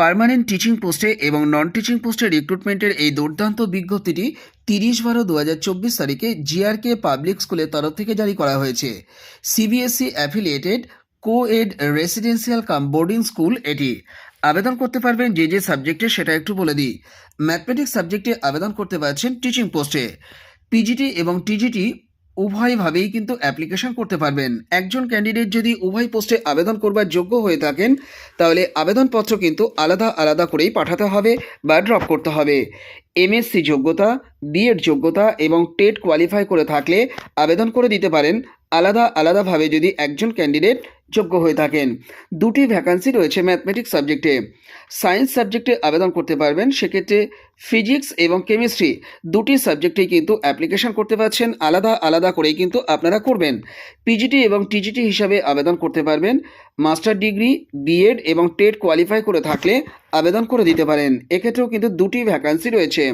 Permanent teaching পোস্টে এবং non teaching পোস্টে রিক্রুটমেন্টের এই দুর্দান্ত বিজ্ঞপ্তিটি তিরিশ বারো দু তারিখে জিআরকে পাবলিক স্কুলের তরফ থেকে জারি করা হয়েছে। CBSE affiliated co ed residential cum boarding school এটি। আবেদন করতে পারবেন যে যে সাবজেক্টে সেটা একটু বলে দিই। ম্যাথমেটিক্স সাবজেক্টে আবেদন করতে পারছেন টিচিং পোস্টে পিজিটি এবং টিজিটি উভয়ভাবেই কিন্তু অ্যাপ্লিকেশন করতে পারবেন। একজন ক্যান্ডিডেট যদি উভয় পোস্টে আবেদন করবার যোগ্য হয়ে থাকেন, তাহলে আবেদনপত্র কিন্তু আলাদা আলাদা করেই পাঠাতে হবে বা ড্রপ করতে হবে। এমএসসি যোগ্যতা বিএড যোগ্যতা এবং টেট কোয়ালিফাই করে থাকলে আবেদন করে দিতে পারেন। আলাদা আলাদাভাবে যদি একজন ক্যান্ডিডেট যোগ্য হয়ে থাকেন। দুটি ভ্যাকান্সি রয়েছে ম্যাথমেটিক্স সাবজেক্টে সায়েন্স সাবজেক্টে আবেদন করতে পারবেন, সেক্ষেত্রে ফিজিক্স এবং কেমিস্ট্রি দুটি সাবজেক্টেই কিন্তু অ্যাপ্লিকেশন করতে পারছেন। আলাদা আলাদা করেই কিন্তু আপনারা করবেন। পিজিটি এবং টিজিটি হিসাবে আবেদন করতে পারবেন। মাস্টার ডিগ্রি, বিএড এবং টেট কোয়ালিফাই করে থাকলে আবেদন করে দিতে পারেন। এক্ষেত্রেও কিন্তু দুটি ভ্যাকান্সি রয়েছে।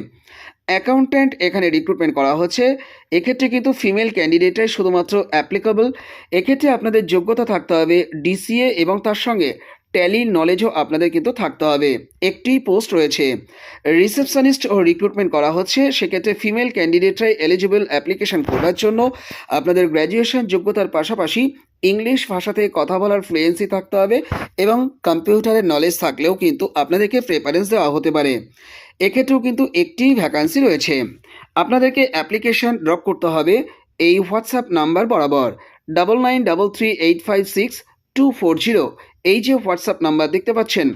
অ্যাকাউন্ট্যান্ট এখানে রিক্রুটমেন্ট করা হচ্ছে। এক্ষেত্রে কিন্তু ফিমেল ক্যান্ডিডেটাই শুধুমাত্র অ্যাপ্লিকেবল। এক্ষেত্রে আপনাদের যোগ্যতা থাকতে হবে ডিসিএ এবং তার সঙ্গে ট্যালি নলেজও আপনাদের কিন্তু থাকতে হবে। একটি পোস্ট রয়েছে। রিসেপশনিস্ট ও রিক্রুটমেন্ট করা হচ্ছে। সেক্ষেত্রে ফিমেল ক্যান্ডিডেটরাই এলিজিবল অ্যাপ্লিকেশন করার জন্য আপনাদের গ্র্যাজুয়েশন যোগ্যতার পাশাপাশি ইংলিশ ভাষাতে কথা বলার ফ্লুয়েন্সি থাকতে হবে এবং কম্পিউটারের নলেজ থাকলেও কিন্তু আপনাদেরকে প্রেফারেন্স দেওয়া হতে পারে। এক্ষেত্রেও কিন্তু একটি ভ্যাকান্সি রয়েছে। আপনাদেরকে অ্যাপ্লিকেশন ড্রপ করতে হবে। এই হোয়াটসঅ্যাপ নাম্বার বরাবর double nine double three eight five six two four zero এই যে হোয়াটসঅ্যাপ নাম্বার দেখতে পাচ্ছেন,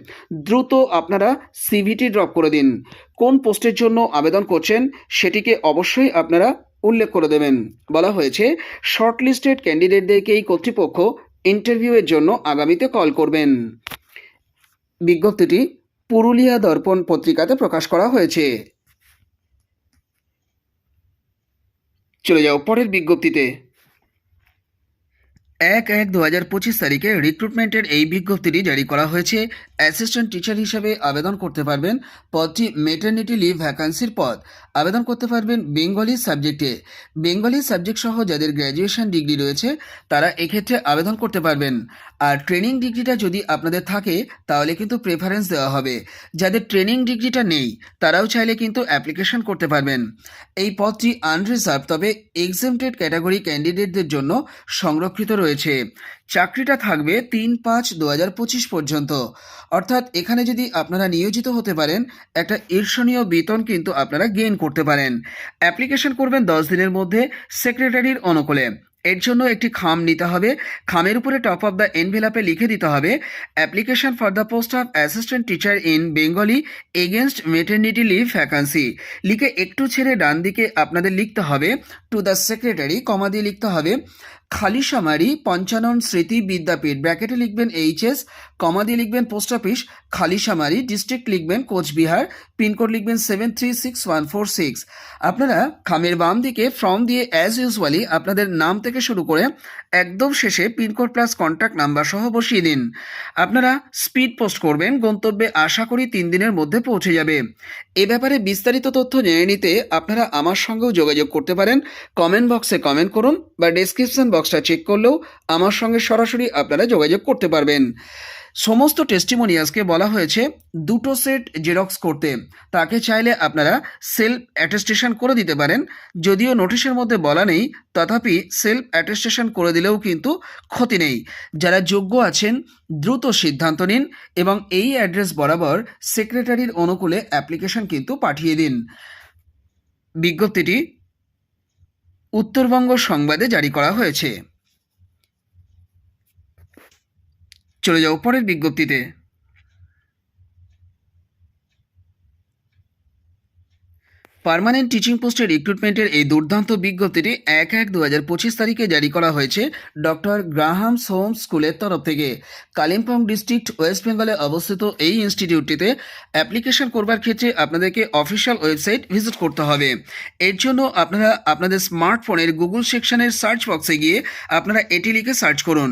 দ্রুত আপনারা সিভিটি ড্রপ করে দিন। কোন পোস্টের জন্য আবেদন করছেন, সেটিকে অবশ্যই আপনারা উল্লেখ করে দেবেন। বলা হয়েছে শর্টলিস্টেড ক্যান্ডিডেটদেরকেই কর্তৃপক্ষ ইন্টারভিউয়ের জন্য আগামীতে কল করবেন। বিজ্ঞপ্তিটি পুরুলিয়া দর্পণ পত্রিকাতে প্রকাশ করা হয়েছে। চলে যাও পরের বিজ্ঞপ্তিতে। এক এক দু হাজার পঁচিশ তারিখে রিক্রুটমেন্টের এই বিজ্ঞপ্তিটি জারি করা হয়েছে। অ্যাসিস্ট্যান্ট টিচার হিসেবে আবেদন করতে পারবেন পদটি মেটার্নিটি লিভ ভ্যাকান্সির পদ। আবেদন করতে পারবেন বেঙ্গলি সাবজেক্টে বেঙ্গলি সাবজেক্ট সহ যাদের গ্র্যাজুয়েশন ডিগ্রি রয়েছে, তারা এক্ষেত্রে আবেদন করতে পারবেন। আর ট্রেনিং ডিগ্রিটা যদি আপনাদের থাকে, তাহলে কিন্তু প্রেফারেন্স দেওয়া হবে। যাদের ট্রেনিং ডিগ্রিটা নেই, তারাও চাইলে কিন্তু অ্যাপ্লিকেশন করতে পারবেন। এই পদটি আনরিজার্ভ তবে এক্সেমটেড ক্যাটাগরি ক্যান্ডিডেটদের জন্য সংরক্ষিত রয়েছে। চাকরিটা থাকবে তিন পাঁচ দু হাজার পঁচিশ পর্যন্ত। অর্থাৎ এখানে যদি আপনারা নিয়োজিত হতে পারেন, একটা ঈর্ষণীয় বেতন কিন্তু আপনারা গেইন করতে পারেন। অ্যাপ্লিকেশন করবেন দশ দিনের মধ্যে সেক্রেটারির অনুকূলে। এর জন্য একটি খাম নিতে হবে। খামের উপরে টপ অফ দ্য এনভেলাপে লিখে দিতে হবে application for the post of assistant teacher in Bengali against maternity leave vacancy লিখে একটু ছেড়ে ডান দিকে আপনাদের লিখতে হবে টু দ্য সেক্রেটারি কমা দিয়ে লিখতে হবে খালিসামারি পঞ্চানন স্মৃতি বিদ্যাপীঠ। ব্র্যাকেটে লিখবেন এইচএস, কমা দিয়ে লিখবেন পোস্ট অফিস খালি খালিসামারি, ডিস্ট্রিক্ট লিখবেন কোচবিহার, পিনকোড লিখবেন seven three six one four six আপনারা খামের বাম দিকে ফর্ম দিয়ে অ্যাজ ইউজুয়ালি আপনাদের নাম থেকে শুরু করে একদম শেষে পিনকোড প্লাস কন্ট্যাক্ট নাম্বার সহ বসিয়ে দিন। আপনারা স্পিড পোস্ট করবেন, গন্তব্যে আশা করি তিন দিনের মধ্যে পৌঁছে যাবে। এ ব্যাপারে বিস্তারিত তথ্য জেনে নিতে আপনারা আমার সঙ্গেও যোগাযোগ করতে পারেন। কমেন্ট বক্সে কমেন্ট করুন বা ডেসক্রিপশন বক্সটা চেক করলেও আমার সঙ্গে সরাসরি আপনারা যোগাযোগ করতে পারবেন। সমস্ত টেস্টিমোনিয়াসকে বলা হয়েছে দুটো সেট জেরক্স করতে। তাকে চাইলে আপনারা সেলফ অ্যাটেস্টেশন করে দিতে পারেন। যদিও নোটিশের মধ্যে বলা নেই, তথাপি সেলফ অ্যাটেস্টেশন করে দিলেও কিন্তু ক্ষতি নেই। যারা যোগ্য আছেন, দ্রুত সিদ্ধান্ত নিন এবং এই অ্যাড্রেস বরাবর সেক্রেটারির অনুকূলে অ্যাপ্লিকেশন কিন্তু পাঠিয়ে দিন। বিজ্ঞপ্তিটি উত্তরবঙ্গ সংবাদে জারি করা হয়েছে। চলে যাও পরের বিজ্ঞপ্তিতে। পার্মানেন্ট টিচিং পোস্টের রিক্রুটমেন্টের এই দুর্দান্ত বিজ্ঞপ্তিটি এক এক দু হাজার পঁচিশ তারিখে জারি করা হয়েছে ডক্টর গ্রাহামস হোম স্কুলের তরফ থেকে। কালিম্পং ডিস্ট্রিক্ট ওয়েস্ট বেঙ্গলে অবস্থিত এই ইনস্টিটিউটটিতে অ্যাপ্লিকেশন করবার ক্ষেত্রে আপনাদেরকে অফিসিয়াল ওয়েবসাইট ভিজিট করতে হবে। এর জন্য আপনারা আপনাদের স্মার্টফোনের গুগল সেকশনের সার্চ বক্সে গিয়ে আপনারা এটি লিখে সার্চ করুন।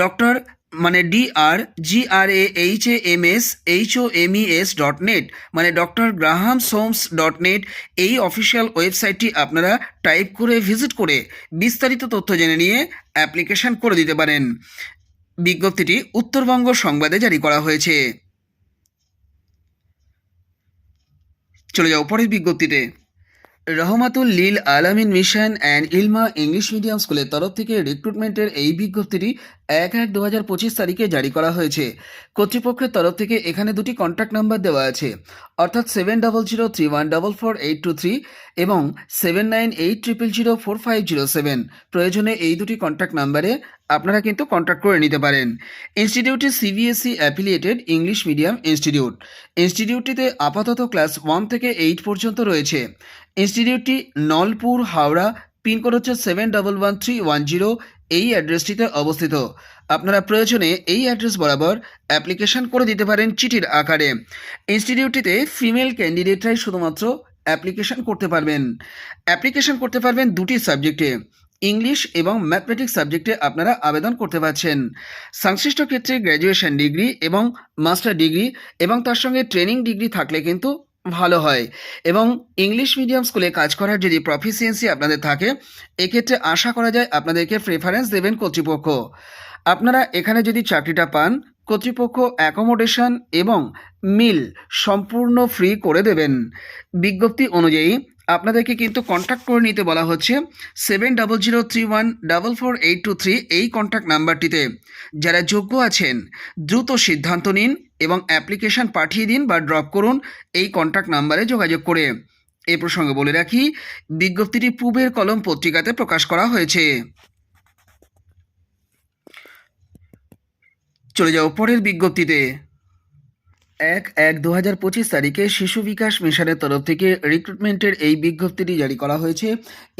ডক্টর মানে D R G R A H A M S H O M E S dot net মানে doctor Graham Homes dot net এই অফিসিয়াল ওয়েবসাইটটি আপনারা টাইপ করে ভিজিট করে বিস্তারিত তথ্য জেনে নিয়ে অ্যাপ্লিকেশন করে দিতে পারেন। বিজ্ঞপ্তিটি উত্তরবঙ্গ সংবাদে জারি করা হয়েছে। চলে যাও পরের বিজ্ঞপ্তিতে। Rahmatul Lil Alamin mission and Ilma English medium স্কুলের তরফ থেকে রিক্রুটমেন্টের এই বিজ্ঞপ্তিটি এক এক দু হাজার পঁচিশ তারিখে জারি করা হয়েছে। কর্তৃপক্ষের তরফ থেকে এখানে দুটি কন্ট্যাক্ট নাম্বার দেওয়া আছে। অর্থাৎ seven double zero three one double four eight two three এবং seven nine eight triple zero four five zero seven প্রয়োজনে এই দুটি কন্ট্যাক্ট নাম্বারে আপনারা কিন্তু কন্ট্যাক্ট করে নিতে পারেন। ইনস্টিটিউটটি CBSE affiliated English medium institute ইনস্টিটিউটটিতে আপাতত ক্লাস ওয়ান থেকে এইট পর্যন্ত রয়েছে। ইনস্টিটিউটটি নলপুর, হাওড়া পিনকোড হচ্ছে seven double one three one zero এই অ্যাড্রেসটিতে অবস্থিত। আপনারা প্রয়োজনে এই অ্যাড্রেস বরাবর অ্যাপ্লিকেশন করে দিতে পারেন চিঠির আকারে। ইনস্টিটিউটটিতে ফিমেল ক্যান্ডিডেটরাই শুধুমাত্র অ্যাপ্লিকেশন করতে পারবেন। অ্যাপ্লিকেশন করতে পারবেন দুটি সাবজেক্টে, ইংলিশ এবং ম্যাথমেটিক্স সাবজেক্টে আপনারা আবেদন করতে পারছেন। সংশ্লিষ্ট ক্ষেত্রে গ্র্যাজুয়েশন ডিগ্রি এবং মাস্টার ডিগ্রি এবং তার সঙ্গে ট্রেনিং ডিগ্রি থাকলে কিন্তু ভালো হয়। এবং ইংলিশ মিডিয়াম স্কুলে কাজ করার যদি প্রফিসিয়েন্সি আপনাদের থাকে, এক্ষেত্রে আশা করা যায় আপনাদেরকে প্রেফারেন্স দেবেন কর্তৃপক্ষ। আপনারা এখানে যদি চাকরিটা পান, কর্তৃপক্ষ অ্যাকোমোডেশন এবং মিল সম্পূর্ণ ফ্রি করে দেবেন। বিজ্ঞপ্তি অনুযায়ী আপনাদেরকে কিন্তু কন্ট্যাক্ট করে নিতে বলা হচ্ছে seven double zero three one double four eight two three এই কন্ট্যাক্ট নাম্বারটিতে যারা যোগ্য আছেন, দ্রুত সিদ্ধান্ত নিন। এবং অ্যাপ্লিকেশান পাঠিয়ে দিন বা ড্রপ করুন এই কন্ট্যাক্ট নাম্বারে যোগাযোগ করে। এ প্রসঙ্গে বলে রাখি, বিজ্ঞপ্তিটি পূবের কলম পত্রিকাতে প্রকাশ করা হয়েছে। চলে যাও পরের বিজ্ঞপ্তিতে। এক এক দু হাজার পঁচিশ তারিখে শিশু বিকাশ মিশনের তরফ থেকে রিক্রুটমেন্টের এই বিজ্ঞপ্তিটি জারি করা হয়েছে।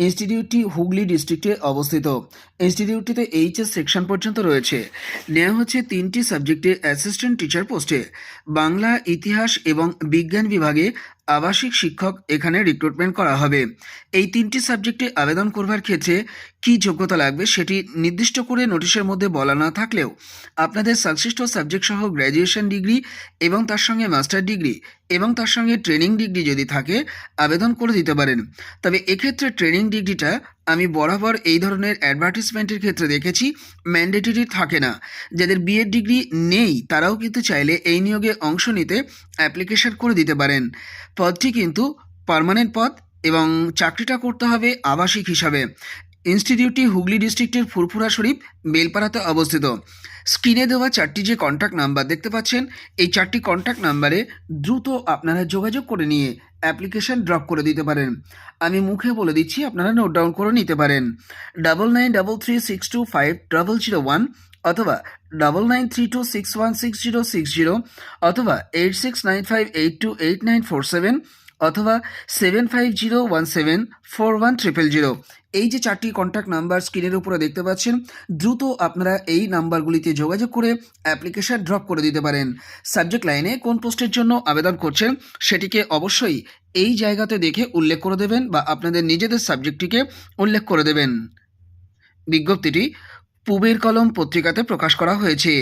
ইনস্টিটিউটটি হুগলি ডিস্ট্রিক্টে অবস্থিত। ইনস্টিটিউটটিতে এইচএস সেকশন পর্যন্ত রয়েছে। নেওয়া হচ্ছে তিনটি সাবজেক্টে অ্যাসিস্ট্যান্ট টিচার পোস্টে বাংলা, ইতিহাস এবং বিজ্ঞান বিভাগে আবাসিক শিক্ষক এখানে রিক্রুটমেন্ট করা হবে। এই তিনটি সাবজেক্টে আবেদন করবার ক্ষেত্রে কী যোগ্যতা লাগবে সেটি নির্দিষ্ট করে নোটিশের মধ্যে বলা না থাকলেও আপনাদের সংশ্লিষ্ট সাবজেক্ট সহ গ্র্যাজুয়েশন ডিগ্রি এবং তার সঙ্গে মাস্টার ডিগ্রি এবং তার সঙ্গে ট্রেনিং ডিগ্রি যদি থাকে, আবেদন করে দিতে পারেন। তবে এক্ষেত্রে ট্রেনিং ডিগ্রিটা আমি বরাবর এই ধরনের অ্যাডভার্টিসমেন্টের ক্ষেত্রে দেখেছি, ম্যান্ডেটরি থাকে না। যাদের বিএড ডিগ্রি নেই, তারাও কিন্তু চাইলে এই নিয়োগে অংশ নিতে অ্যাপ্লিকেশন করে দিতে পারেন। পদটি কিন্তু পার্মানেন্ট পদ এবং চাকরিটা করতে হবে আবাসিক হিসাবে। ইনস্টিটিউটটি হুগলি ডিস্ট্রিক্টের ফুরফুরা শরীফ, বেলপাড়াতে অবস্থিত। স্ক্রিনে দেওয়া চারটি যে কন্ট্যাক্ট নাম্বার দেখতে পাচ্ছেন, এই চারটি কন্ট্যাক্ট নাম্বারে দ্রুত আপনারা যোগাযোগ করে নিয়ে অ্যাপ্লিকেশন ড্রপ করে দিতে পারেন। আমি মুখে বলে দিচ্ছি, আপনারা নোট ডাউন করে নিতে পারেন। Double nine double three six two five double zero one অথবা double nine three two six one six zero six zero অথবা eight six nine five eight two eight nine four seven অথবা seven five zero one seven four one triple zero এই যে চারটি contact number স্ক্রিনের উপরে দেখতে পাচ্ছেন, দ্রুত আপনারা এই নাম্বারগুলিতে যোগাযোগ করে অ্যাপ্লিকেশন ড্রপ করে দিতে পারেন। সাবজেক্ট লাইনে কোন পোস্টের জন্য আবেদন করছেন, সেটিকে অবশ্যই এই জায়গাতে দেখে উল্লেখ করে দেবেন বা আপনাদের নিজেদের সাবজেক্টটিকে উল্লেখ করে দেবেন। বিজ্ঞপ্তিটি পুবের কলম পত্রিকাতে প্রকাশ করা হয়েছে।